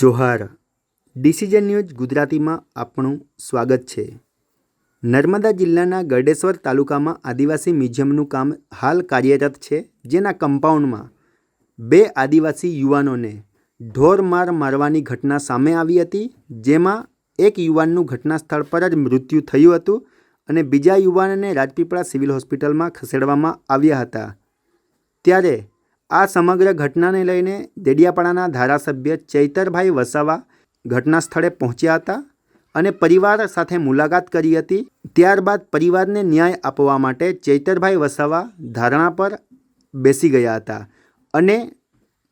Johar, decision news ગુજરાતીમાં આપણું સ્વાગત છે. નર્મદા જિલ્લાના ગરડેશ્વર તાલુકામાં આદિવાસી મ્યુઝિયમનું કામ હાલ કાર્યરત છે, જેના કમ્પાઉન્ડમાં બે આદિવાસી યુવાનોને ઢોર માર મારવાની ઘટના સામે આવી હતી, જેમાં એક યુવાનનું ઘટના સ્થળ પર જ મૃત્યુ થયું હતું અને બીજા યુવાનને રાજપીપળા સિવિલ હોસ્પિટલમાં ખસેડવામાં આવ્યા હતા. ત્યારે આ સમગ્ર ઘટનાને લઈને દેડિયાપાડાના ધારાસભ્ય ચૈતરભાઈ વસાવા ઘટના સ્થળે પહોંચ્યા હતા અને પરિવાર સાથે મુલાકાત કરી હતી. ત્યારબાદ પરિવારને ન્યાય આપવા માટે ચૈતરભાઈ વસાવા ધારણા પર બેસી ગયા હતા અને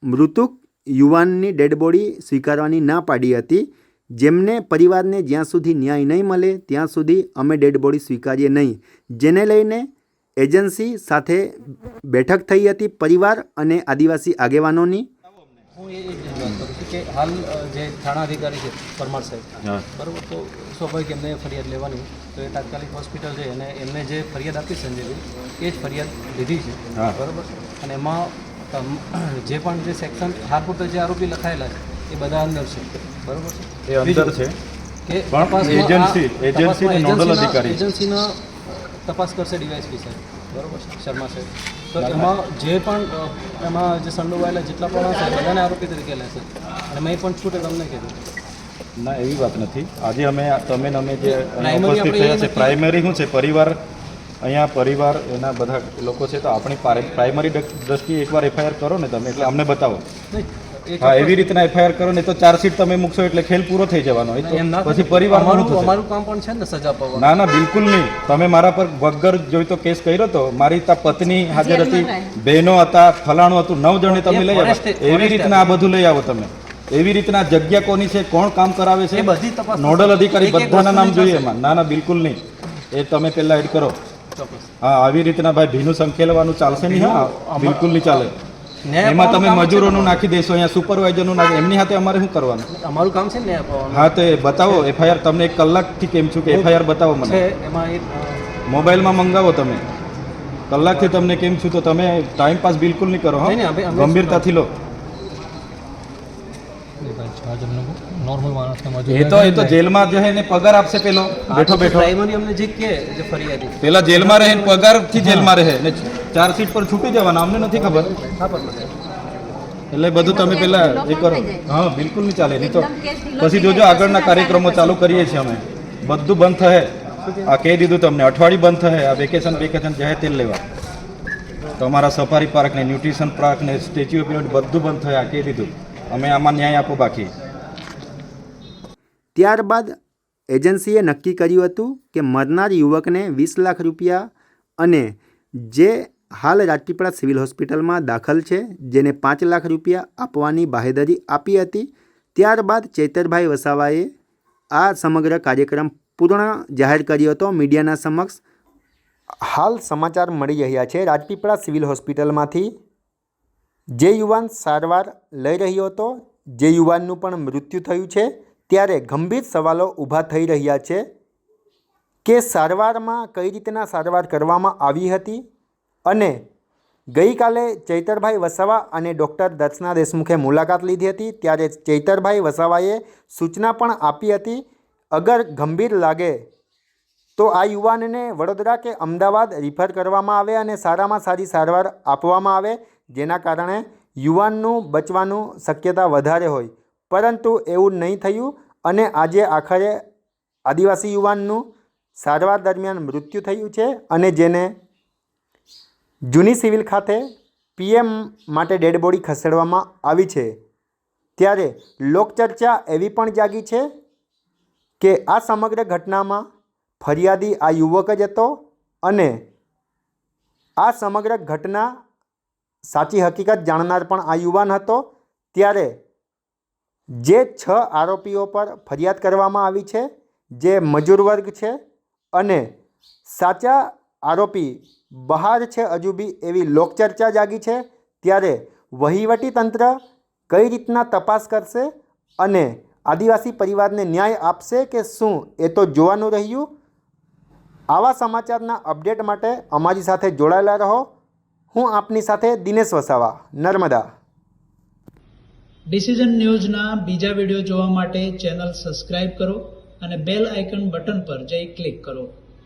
મૃતક યુવાનની ડેડ બોડી સ્વીકારવાની ના પાડી હતી. જેમને પરિવારને જ્યાં સુધી ન્યાય નહીં મળે, ત્યાં સુધી અમે ડેડ બોડી સ્વીકારીએ નહીં. જેને લઈને એજન્સી સાથે બેઠક થઈ હતી પરિવાર અને આદિવાસી આગેવાનોની. હું એ જ વાત કરું કે હાલ જે થાણા અધિકારી છે પરમાર સાહેબ બરાબર તો સ્વાભાવિક એમને ફરિયાદ લેવાની તો એ તાત્કાલિક હોસ્પિટલ છે અને એમને જે ફરિયાદ આપી સંજયભાઈ એ જ ફરિયાદ લીધી છે. બરાબર? અને એમાં જે પણ જે સેક્શન હાલ પૂરતા જે આરોપી લખાયેલા છે એ બધા અંદર છે. બરાબર છે? એ અંદર છે. કે એજન્સી- એજન્સી નોડલ અધિકારી. એજન્સીનો તપાસ કરશે ડીવાયએસપી સાહેબ. બરોબર છે? શર્મા સાહેબ. તો એમાં જે પણ એમાં જે સંડોવાયેલા જેટલા પણ હશે બધાને આરોપી તરીકે લેશે. અને મેં પણ છૂટે તમને કીધું. ના એવી વાત નથી. આજે અમે તમે અમે જે ઉપસ્થિત થયા છે પ્રાઇમરી શું છે? પરિવાર અહીંયા પરિવાર એના બધા લોકો છે તો આપણી પ્રાઇમરી દ્રષ્- દ્રષ્ટિએ એકવાર એફઆઈઆર કરો ને તમે એટલે અમને બતાવો. હા એવી રીતના એફઆઈઆર કરો ને તો ચાર્જશીટ તમે મૂકશો એટલે ખેલ પૂરો થઈ જવાનો એ તો પછી પરિવાર અમારું કામ પણ છે ને સજા પાવવા ના ના બિલકુલ નહીં. તમે મારા પર વગર જોઈ તો કેસ કર્યો તો મારી તા પત્ની હાજર હતી બહેનો હતા ફલાણું હતું નવ જણે તમે લઈ આવો એવી રીતના આ બધું લઈ આવો તમે. એવી રીતના જગ્યા કોની છે કોણ કામ કરાવે છે? એ બધી તપાસ નોડલ અધિકારી બધાના નામ જોઈએ એમાં. ના ના બિલકુલ નહીં. એ તમે પહેલા એડ કરો. હા આવી રીતના ભાઈ ભીનું સંકેલવાનું ચાલશે નહીં હા. બિલકુલ નહીં ચાલે. એમાં તમે મજૂરોનું નાખી દેશો અહીંયા સુપરવાઇઝરનું નાખી એમની સાથે અમારે શું કરવાનું? અમારું કામ છે ને હા તો બતાવો એફઆઈઆર તમને એક કલાકથી કેમ છું કે એફઆઈઆર બતાવો મને. એમાં મોબાઈલમાં મંગાવો તમે. કલાકથી તમને કેમ છું તો તમે ટાઈમ પાસ બિલકુલ નહીં કરો ગંભીરતાથી લો. એ તો એ તો જેલમાં જે એને પગાર આપશે પેલો. બેઠો બેઠો. પ્રાઇમરી અમને જે કે જે ફરિયાદી. પેલા જેલમાં રહે પગાર પગારથી જેલમાં રહે ચાર સીટ પર છૂટી જવાના અમને નથી ખબર. એટલે બધું તમે પેલા એ કરો. હા બિલકુલ નહીં ચાલે. નહીં તો પછી જોજો આગળના કાર્યક્રમો ચાલુ કરીએ છીએ અમે. બધું બંધ થશે આ કહી દીધું તમને અઠવાડિયું બંધ થશે આ વેકેશન વેકેશન જાય તેલ લેવા. તમારા સફારી પાર્ક ને ન્યુટ્રિશન પાર્ક ને સ્ટેચ્યુ ઓફ યુનિટી બધું બંધ થયા આ કહી દીધું. અમે આમાં ન્યાય આપો બાકી. ત્યારબાદ એજન્સીએ નક્કી કર્યું હતું કે મરનાર યુવકને વીસ લાખ રૂપિયા અને જે હાલ રાજપીપળા સિવિલ હોસ્પિટલમાં દાખલ છે, જેને પાંચ લાખ રૂપિયા આપવાની બાહેધરી આપી હતી. ત્યારબાદ ચૈતરભાઈ વસાવાએ આ સમગ્ર કાર્યક્રમ પૂર્ણ જાહેર કર્યો હતો મીડિયાના સમક્ષ. હાલ સમાચાર મળી રહ્યા છે, રાજપીપળા સિવિલ હોસ્પિટલમાંથી. જે યુવાન સારવાર લઈ રહ્યો હતો, જે યુવાનનું પણ મૃત્યુ થયું છે, ત્યારે ગંભીર સવાલો ઊભા થઈ રહ્યા છે કે સારવારમાં કઈ રીતના સારવાર કરવામાં આવી હતી? અને ગઈકાલે ચૈતરભાઈ વસાવા અને ડૉક્ટર દર્શના દેશમુખે મુલાકાત લીધી હતી, ત્યારે ચૈતરભાઈ વસાવાએ સૂચના પણ આપી હતી, અગર ગંભીર લાગે તો આ યુવાનને વડોદરા કે અમદાવાદ રિફર કરવામાં આવે અને સારામાં સારી સારવાર આપવામાં આવે, જેના કારણે યુવાનનું બચવાનું શક્યતા વધારે હોય. પરંતુ એવું નહીં થયું અને આજે આખરે આદિવાસી યુવાનનું સારવાર દરમિયાન મૃત્યુ થયું છે અને જેને જૂની સિવિલ ખાતે પીએમ માટે ડેડ બોડી ખસેડવામાં આવી છે. ત્યારે લોકચર્ચા એવી પણ જાગી છે કે આ સમગ્ર ઘટનામાં ફરિયાદી આ યુવક જ હતો અને આ સમગ્ર ઘટના સાચી હકીકત જાણનાર પણ આ યુવાન હતો. ત્યારે જે છ આરોપીઓ પર ફરિયાદ કરવામાં આવી છે, જે મજૂર વર્ગ છે અને સાચા આરોપી બહાર છે હજુ બી એવી લોકચર્ચા જાગી છે, ત્યારે વહીવટી તંત્ર કઈ રીતના તપાસ કરશે અને આદિવાસી પરિવારને ન્યાય આપશે કે શું એ તો જોવાનું રહ્યું. આવા સમાચારના અપડેટ માટે અમારી સાથે જોડાયેલા રહો. હું આપની સાથે દિનેશ વસાવા, નર્મદા. ડિસિઝન ન્યૂઝના બીજા વીડિયો જોવા માટે ચેનલ સબસ્ક્રાઇબ કરો અને બેલ આઇકન બટન પર જઈ ક્લિક કરો.